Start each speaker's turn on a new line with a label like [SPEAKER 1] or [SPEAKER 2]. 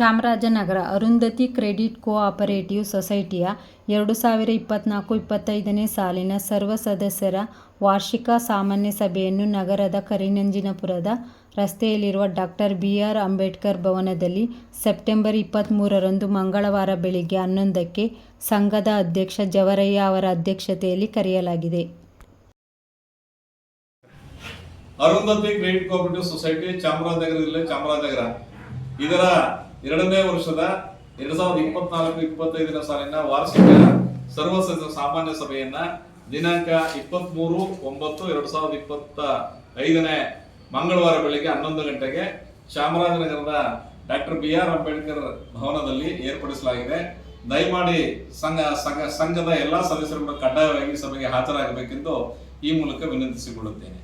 [SPEAKER 1] Chamarajanagar Arundhati credit cooperative ಸೊಸೈಟಿಯ ಎರಡು ಸಾವಿರ ಇಪ್ಪತ್ತ್ನಾಲ್ಕು ಇಪ್ಪತ್ತೈದನೇ ಸಾಲಿನ ಸರ್ವ ಸದಸ್ಯರ ವಾರ್ಷಿಕ ಸಾಮಾನ್ಯ ಸಭೆಯನ್ನು ನಗರದ ಕರಿನಂಜಿನಪುರದ ರಸ್ತೆಯಲ್ಲಿರುವ ಡಾಕ್ಟರ್ ಬಿ ಆರ್ ಅಂಬೇಡ್ಕರ್ ಭವನದಲ್ಲಿ ಸೆಪ್ಟೆಂಬರ್ ಇಪ್ಪತ್ತ್ಮೂರರಂದು ಮಂಗಳವಾರ ಬೆಳಿಗ್ಗೆ ಹನ್ನೊಂದಕ್ಕೆ ಸಂಘದ ಅಧ್ಯಕ್ಷ ಜವರಯ್ಯ ಅವರ ಅಧ್ಯಕ್ಷತೆಯಲ್ಲಿ ಕರೆಯಲಾಗಿದೆ.
[SPEAKER 2] Arundhati credit cooperative society Chamarajanagar ಜಿಲ್ಲೆ ಚಾಮರಾಜನಗರ. ಇದರ ಎರಡನೇ ವರ್ಷದ ಎರಡ್ ಸಾವಿರದ ಇಪ್ಪತ್ನಾಲ್ಕು ಇಪ್ಪತ್ತೈದನೇ ಸಾಲಿನ ವಾರ್ಷಿಕ ಸರ್ವ ಸಾಮಾನ್ಯ ಸಭೆಯನ್ನ ದಿನಾಂಕ ಇಪ್ಪತ್ಮೂರು ಒಂಬತ್ತು ಎರಡ್ ಸಾವಿರದ ಇಪ್ಪತ್ತ ಐದನೇ ಮಂಗಳವಾರ ಬೆಳಿಗ್ಗೆ ಹನ್ನೊಂದು ಗಂಟೆಗೆ ಚಾಮರಾಜನಗರದ ಡಾಕ್ಟರ್ ಬಿ ಆರ್ ಅಂಬೇಡ್ಕರ್ ಭವನದಲ್ಲಿ ಏರ್ಪಡಿಸಲಾಗಿದೆ. ದಯಮಾಡಿ ಸಂಘ ಸಂಘ, ಸಂಘದ ಎಲ್ಲಾ ಸದಸ್ಯರು ಕಡ್ಡಾಯವಾಗಿ ಸಭೆಗೆ ಹಾಜರಾಗಬೇಕೆಂದು ಈ ಮೂಲಕ ವಿನಂತಿಸಿಕೊಳ್ಳುತ್ತೇನೆ.